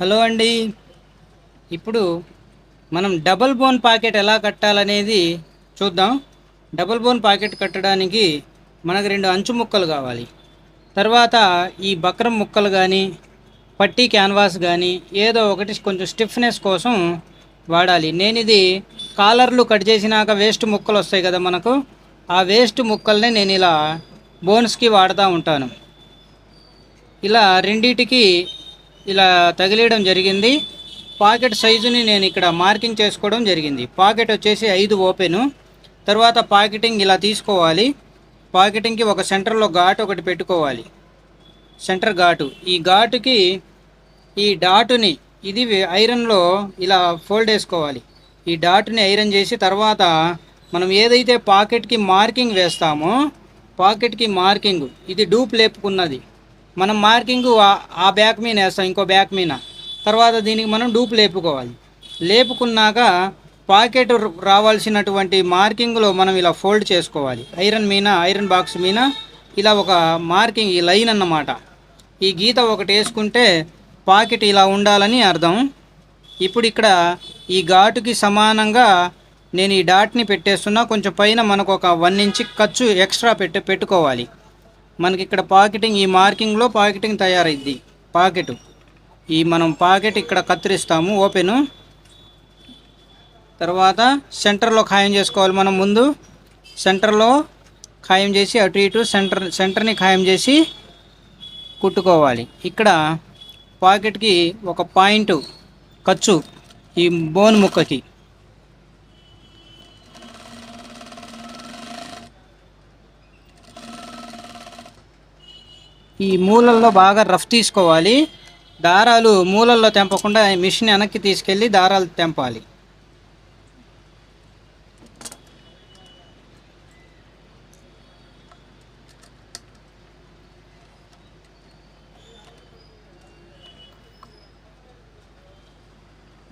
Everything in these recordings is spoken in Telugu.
హలో అండి. ఇప్పుడు మనం డబల్ బోన్ పాకెట్ ఎలా కట్టాలనేది చూద్దాం. డబల్ బోన్ పాకెట్ కట్టడానికి మనకు రెండు అంచు ముక్కలు కావాలి. తర్వాత ఈ బక్రం ముక్కలు కానీ పట్టీ క్యాన్వాస్ కానీ ఏదో ఒకటి కొంచెం స్టిఫ్నెస్ కోసం వాడాలి. నేను ఇది కాలర్లు కట్ చేసినాక వేస్ట్ ముక్కలు వస్తాయి కదా మనకు. ఆ వేస్ట్ ముక్కల్ని నేను ఇలా బోన్స్కి వాడుతూ ఉంటాను. ఇలా రెండిటికి ఇలా తగిలేయడం జరిగింది. పాకెట్ సైజుని నేను ఇక్కడ మార్కింగ్ చేసుకోవడం జరిగింది. పాకెట్ వచ్చేసి ఐదు ఓపెను. తర్వాత పాకెటింగ్ ఇలా తీసుకోవాలి. పాకెటింగ్కి ఒక సెంటర్లో ఘాటు ఒకటి పెట్టుకోవాలి. సెంటర్ ఘాటు. ఈ ఘాటుకి ఈ డాటుని ఇది ఐరన్లో ఇలా ఫోల్డ్ వేసుకోవాలి ఈ డాట్ని ఐరన్ చేసి తర్వాత మనం ఏదైతే పాకెట్కి మార్కింగ్ వేస్తామో పాకెట్కి మార్కింగ్ ఇది డూప్ లేపుకున్నది. మనం మార్కింగ్ ఆ- బ్యాక్ మీద వేస్తాం ఇంకో బ్యాక్ మీద. తర్వాత దీనికి మనం డూప్ లేపుకోవాలి. లేపుకున్నాక పాకెట్ రావాల్సినటువంటి మార్కింగ్లో మనం ఇలా ఫోల్డ్ చేసుకోవాలి. ఐరన్ మీద ఐరన్ బాక్స్ మీద ఇలా ఒక మార్కింగ్ ఈ లైన్ అన్నమాట. ఈ గీత ఒకటి వేసుకుంటే పాకెట్ ఇలా ఉండాలని అర్థం. ఇప్పుడు ఇక్కడ ఈ ఘాటుకి సమానంగా నేను ఈ డాట్ని పెట్టేస్తున్నా. కొంచెం పైన మనకు ఒక వన్ ఇంచ్ ఖర్చు ఎక్స్ట్రా పెట్టి పెట్టుకోవాలి. మనకి ఇక్కడ పాకెటింగ్ ఈ మార్కింగ్లో పాకెటింగ్ తయారైద్ది. పాకెట్. ఈ మనం పాకెట్ ఇక్కడ కత్తిరిస్తాము. ఓపెను. తర్వాత సెంటర్లో ఖాయం చేసుకోవాలి మనం ముందు. సెంటర్లో ఖాయం చేసి అటు ఇటు సెంటర్ సెంటర్ని ఖాయం చేసి కుట్టుకోవాలి. ఇక్కడ పాకెట్కి ఒక పాయింట్ ఖర్చు ఈ బోన్ ముక్కకి. ఈ మూలల్లో బాగా రఫ్ తీసుకోవాలి. దారాలు మూలల్లో తెంపకుండా మిషన్ వెనక్కి తీసుకెళ్ళి దారాలు తెంపాలి.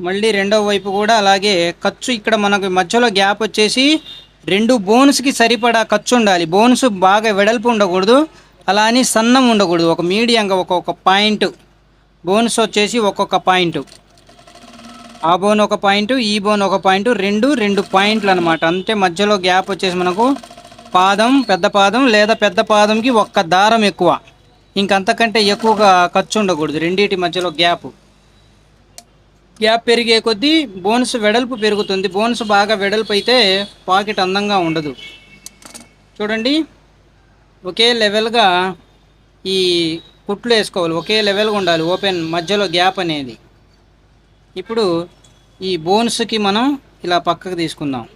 మళ్ళీ రెండవ వైపు కూడా అలాగే ఖర్చు ఇక్కడ మనకు మధ్యలో గ్యాప్ వచ్చేసి రెండు బోన్స్కి సరిపడా ఖర్చు ఉండాలి. బోన్స్ బాగా వెడల్పు ఉండకూడదు. అలా అని సన్నం ఉండకూడదు. ఒక మీడియంగా ఒక్కొక్క పాయింట్ బోన్స్ వచ్చేసి ఒక్కొక్క పాయింట్. ఆ బోన్ ఒక పాయింట్ ఈ బోన్ ఒక పాయింట్ రెండు రెండు పాయింట్లు అనమాట అంతే మధ్యలో గ్యాప్ వచ్చేసి మనకు పాదం పెద్ద పాదం లేదా పెద్ద పాదంకి ఒక్క దారం ఎక్కువ. ఇంకంతకంటే ఎక్కువగా ఖర్చు ఉండకూడదు. రెండింటి మధ్యలో గ్యాప్. గ్యాప్ పెరిగే కొద్దీ బోన్స్ వెడల్పు పెరుగుతుంది. బోన్స్ బాగా వెడల్పు అయితే పాకెట్ అందంగా ఉండదు. చూడండి. ఒకే లెవెల్గా ఈ కుట్లు వేసుకోవాలి. ఒకే లెవెల్గా ఉండాలి. ఓపెన్ మధ్యలో గ్యాప్ అనేది. ఇప్పుడు ఈ బోన్స్కి మనం ఇలా పక్కకు తీసుకుందాం.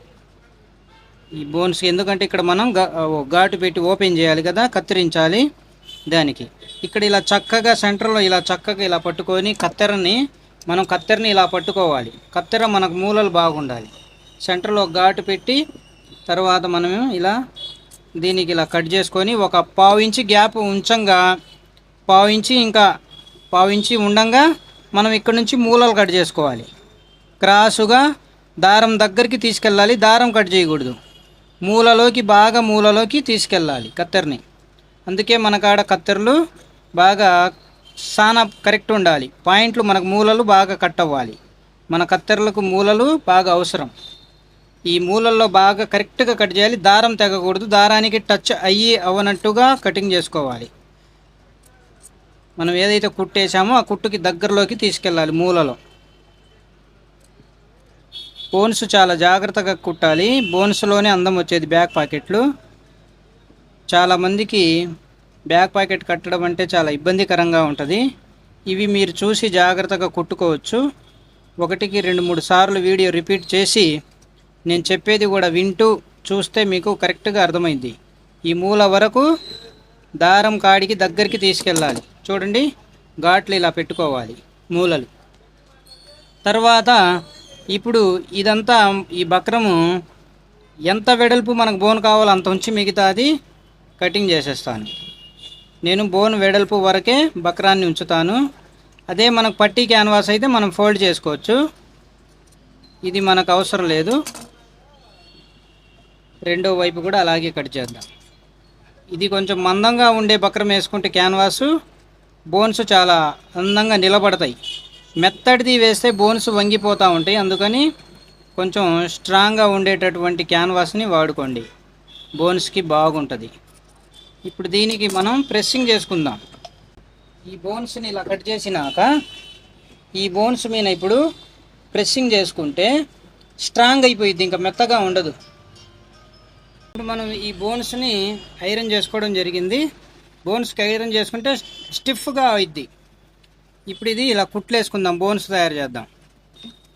ఈ బోన్స్ ఎందుకంటే ఇక్కడ మనం గా- ఘాటు పెట్టి ఓపెన్ చేయాలి కదా కత్తిరించాలి దానికి. ఇక్కడ ఇలా చక్కగా సెంటర్లో ఇలా చక్కగా ఇలా పట్టుకొని కత్తెరని మనం కత్తెరని ఇలా పట్టుకోవాలి. కత్తెర మనకు మూలలు బాగుండాలి. సెంటర్లో ఘాటు పెట్టి తర్వాత మనం ఇలా దీనికి ఇలా కట్ చేసుకొని ఒక పావు ఇంచి గ్యాప్ ఉంచంగా పావు ఇంచి ఇంకా పావు ఇంచి ఉండంగా మనం ఇక్కడ నుంచి మూలలు కట్ చేసుకోవాలి. క్రాసుగా దారం దగ్గరికి తీసుకెళ్ళాలి దారం కట్ చేయకూడదు. మూలలోకి బాగా మూలలోకి తీసుకెళ్ళాలి కత్తెరని. అందుకే మన కాడ కత్తెరలు బాగా సానా కరెక్ట్ ఉండాలి. పాయింట్లు మనకు మూలలు బాగా కట్ అవ్వాలి. మన కత్తెరలకు మూలలు బాగా అవసరం. ఈ మూలల్లో బాగా కరెక్ట్గా కట్ చేయాలి. దారం తెగకూడదు. దారానికి టచ్ అయ్యి అవ్వనట్టుగా కటింగ్ చేసుకోవాలి. మనం ఏదైతే కుట్టేసామో ఆ కుట్టుకి దగ్గరలోకి తీసుకెళ్ళాలి మూలలో. బోన్స్ చాలా జాగ్రత్తగా కుట్టాలి. బోన్స్లోనే అందం వచ్చేది బ్యాక్ పాకెట్లు చాలామందికి బ్యాక్ పాకెట్ కట్టడం అంటే చాలా ఇబ్బందికరంగా ఉంటుంది. ఇవి మీరు చూసి జాగ్రత్తగా కుట్టుకోవచ్చు. ఒకటికి రెండు మూడు సార్లు వీడియో రిపీట్ చేసి నేను చెప్పేది కూడా వింటూ చూస్తే మీకు కరెక్ట్గా అర్థమైంది. ఈ మూల వరకు దారం కాడికి దగ్గరికి తీసుకెళ్ళాలి. చూడండి ఘాట్లు ఇలా పెట్టుకోవాలి మూలలు. తర్వాత ఇప్పుడు ఇదంతా ఈ బక్రము ఎంత వెడల్పు మనకు బోన్ కావాలో అంత ఉంచి మిగతాది కటింగ్ చేసేస్తాను. నేను బోన్ వెడల్పు వరకే బక్రాన్ని ఉంచుతాను. అదే మనకు పట్టీ క్యాన్వాస్ అయితే మనం ఫోల్డ్ చేసుకోవచ్చు. ఇది మనకు అవసరం లేదు. రెండో వైపు కూడా అలాగే కట్ చేద్దాం. ఇది కొంచెం మందంగా ఉండే బక్రం వేసుకుంటే క్యాన్వాసు బోన్స్ చాలా అందంగా నిలబడతాయి. మెత్తడిది వేస్తే బోన్స్ వంగిపోతూ ఉంటాయి. అందుకని కొంచెం స్ట్రాంగ్గా ఉండేటటువంటి క్యాన్వాస్ని వాడుకోండి. బోన్స్కి బాగుంటుంది. ఇప్పుడు దీనికి మనం ప్రెస్సింగ్ చేసుకుందాం. ఈ బోన్స్ని ఇలా కట్ చేసినాక ఈ బోన్స్ మీద ఇప్పుడు ప్రెస్సింగ్ చేసుకుంటే స్ట్రాంగ్ అయిపోయింది ఇంకా మెత్తగా ఉండదు. ఇప్పుడు మనం ఈ బోన్స్ని ఐరన్ చేసుకోవడం జరిగింది. బోన్స్కి ఐరన్ చేసుకుంటే స్టిఫ్గా అవుద్ది ఇప్పుడు ఇది ఇలా కుట్లేసుకుందాం బోన్స్ తయారు చేద్దాం.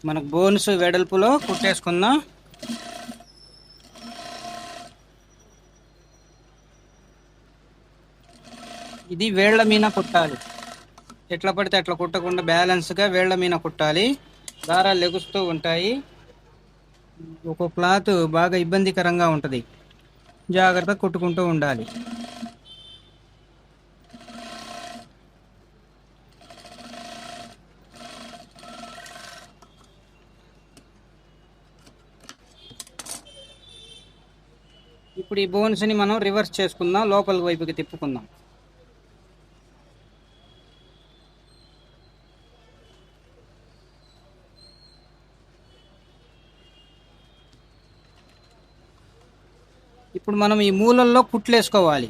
మనకు బోన్స్ వెడల్పులో కుట్టేసుకుందాం. ఇది వేళ్ళ మీద కుట్టాలి. ఎట్లా పడితే అట్లా కుట్టకుండా బ్యాలెన్స్గా వేళ్ళ మీద కుట్టాలి. దారాలు లెగుస్తూ ఉంటాయి. ఒక క్లాత్ బాగా ఇబ్బందికరంగా ఉంటుంది. జాగ్రత్త కొట్టుకుంటూ ఉండాలి. ఇప్పుడు ఈ బోన్స్ని మనం రివర్స్ చేసుకుందాం లోపల వైపుకి తిప్పుకుందాం. ఇప్పుడు మనం ఈ మూలల్లో కుట్లేసుకోవాలి.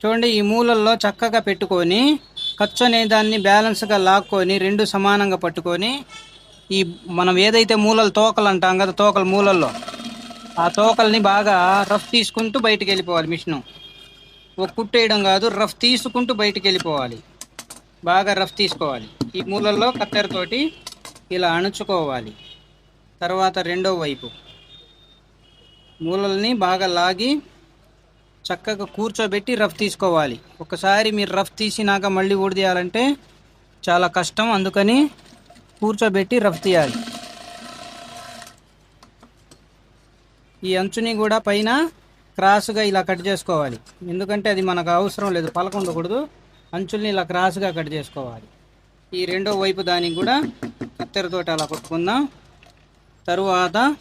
చూడండి ఈ మూలల్లో చక్కగా పెట్టుకొని ఖర్చు అనే దాన్ని బ్యాలెన్స్గా లాక్కొని రెండు సమానంగా పట్టుకొని ఈ మనం ఏదైతే మూలలు తోకలు అంటాం కదా తోకలు మూలల్లో ఆ తోకల్ని బాగా రఫ్ తీసుకుంటూ బయటికి వెళ్ళిపోవాలి మిషను. ఒక కుట్టేయడం కాదు రఫ్ తీసుకుంటూ బయటికి వెళ్ళిపోవాలి బాగా రఫ్ తీసుకోవాలి. ఈ మూలల్లో కత్తెరతోటి ఇలా అణుచుకోవాలి. తర్వాత రెండో వైపు. మూలల్ని బాగా లాగి చక్కగా కూర్చోబెట్టి రఫ్ తీసుకోవాలి. ఒకసారి మీరు రఫ్ తీసినాక మళ్ళీ ఊడిదీయాలంటే చాలా కష్టం. అందుకని కూర్చోబెట్టి రఫ్ తీయాలి. ఈ అంచుని కూడా పైన క్రాస్గా ఇలా కట్ చేసుకోవాలి. ఎందుకంటే అది మనకు అవసరం లేదు పలక ఉండకూడదు. అంచుల్ని ఇలా క్రాస్గా కట్ చేసుకోవాలి. ఈ రెండో వైపు దానికి కూడా కత్తెరతోటి అలా కొట్టుకుందాం. తరువాత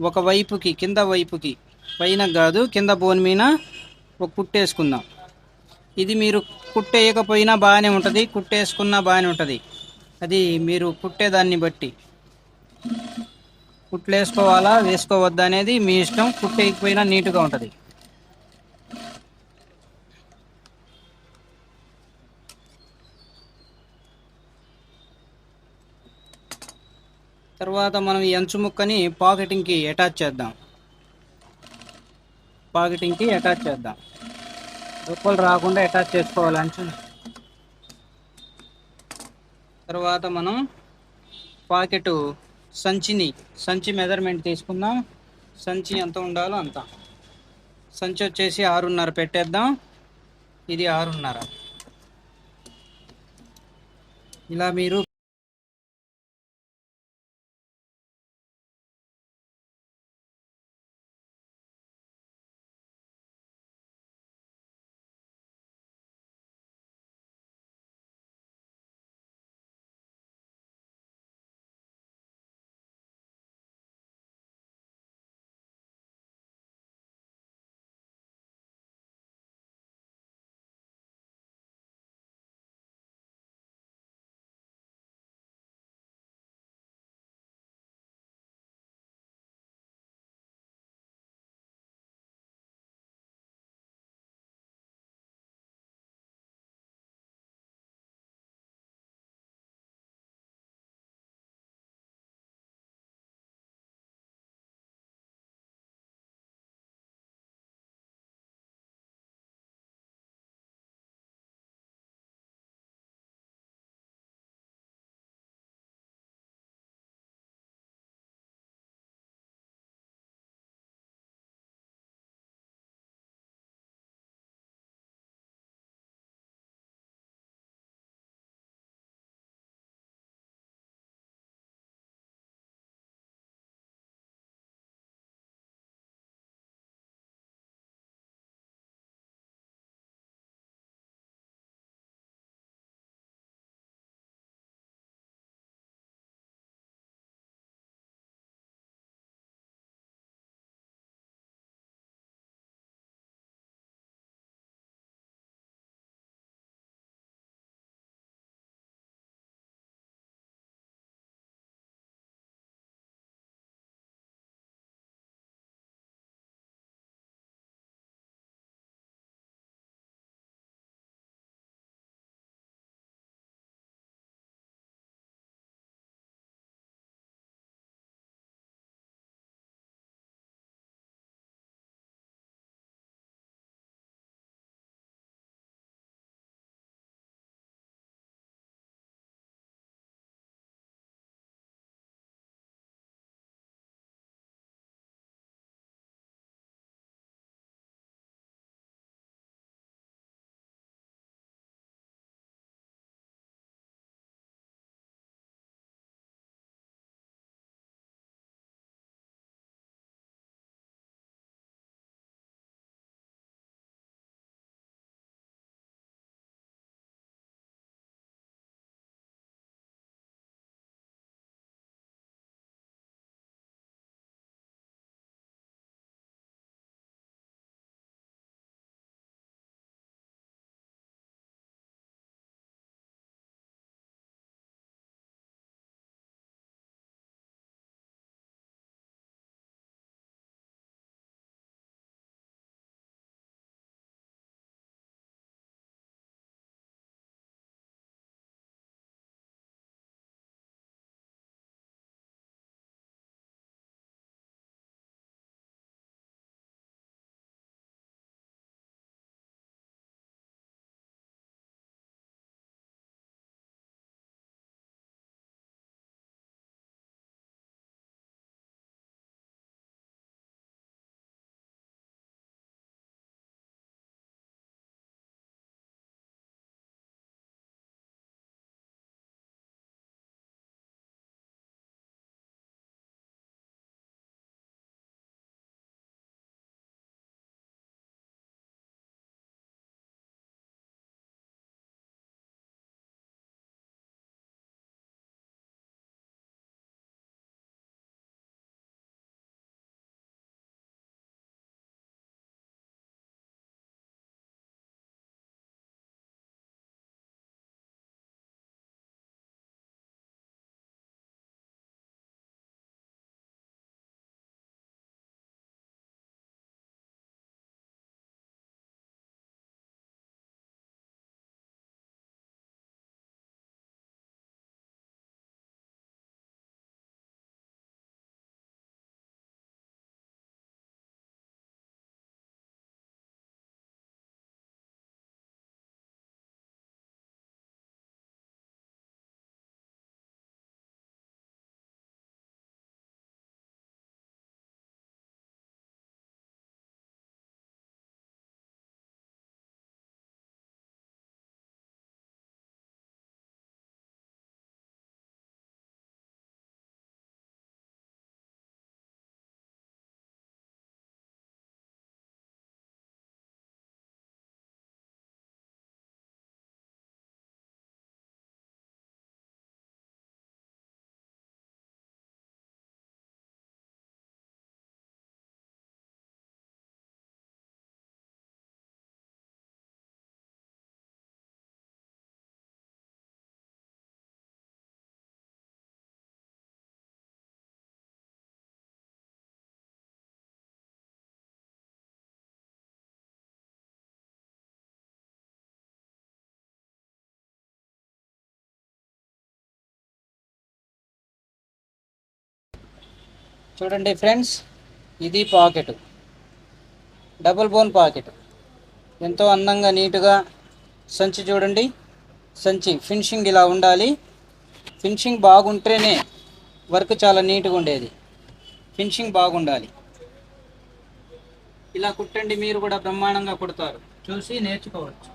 ఒక వైపుకి కింద వైపుకి. పైన కాదు కింద బోన్ మీద ఒక కుట్టేసుకుందాం. ఇది మీరు కుట్టేయకపోయినా బాగానే ఉంటుంది కుట్టేసుకున్నా బాగానే ఉంటుంది. అది మీరు కుట్టేదాన్ని బట్టి. కుట్లు వేసుకోవాలా వేసుకోవద్దా అనేది మీ ఇష్టం కుట్టేయకపోయినా నీట్గా ఉంటుంది. తర్వాత మనం ఈ అంచు ముక్కని పాకెటింగ్కి అటాచ్ చేద్దాం. పాకెటింగ్కి అటాచ్ చేద్దాం. రుప్పలు రాకుండా అటాచ్ చేసుకోవాలి అంచు తర్వాత మనం పాకెట్ సంచిని సంచి మెజర్మెంట్ తీసుకుందాం. సంచి ఎంత ఉండాలో అంత. సంచి వచ్చేసి ఆరున్నర పెట్టేద్దాం. ఇది ఆరున్నర. ఇలా మీరు చూడండి ఫ్రెండ్స్ ఇది పాకెట్. Double bone pocket. ఎంతో అందంగా నీటుగా సంచి చూడండి. సంచి ఫినిషింగ్ ఇలా ఉండాలి. ఫినిషింగ్ బాగుంటేనే వర్క్ చాలా నీట్గా ఉండేది. ఫినిషింగ్ బాగుండాలి. ఇలా కుట్టండి మీరు కూడా బ్రహ్మాండంగా కుడతారు. చూసి నేర్చుకోవచ్చు.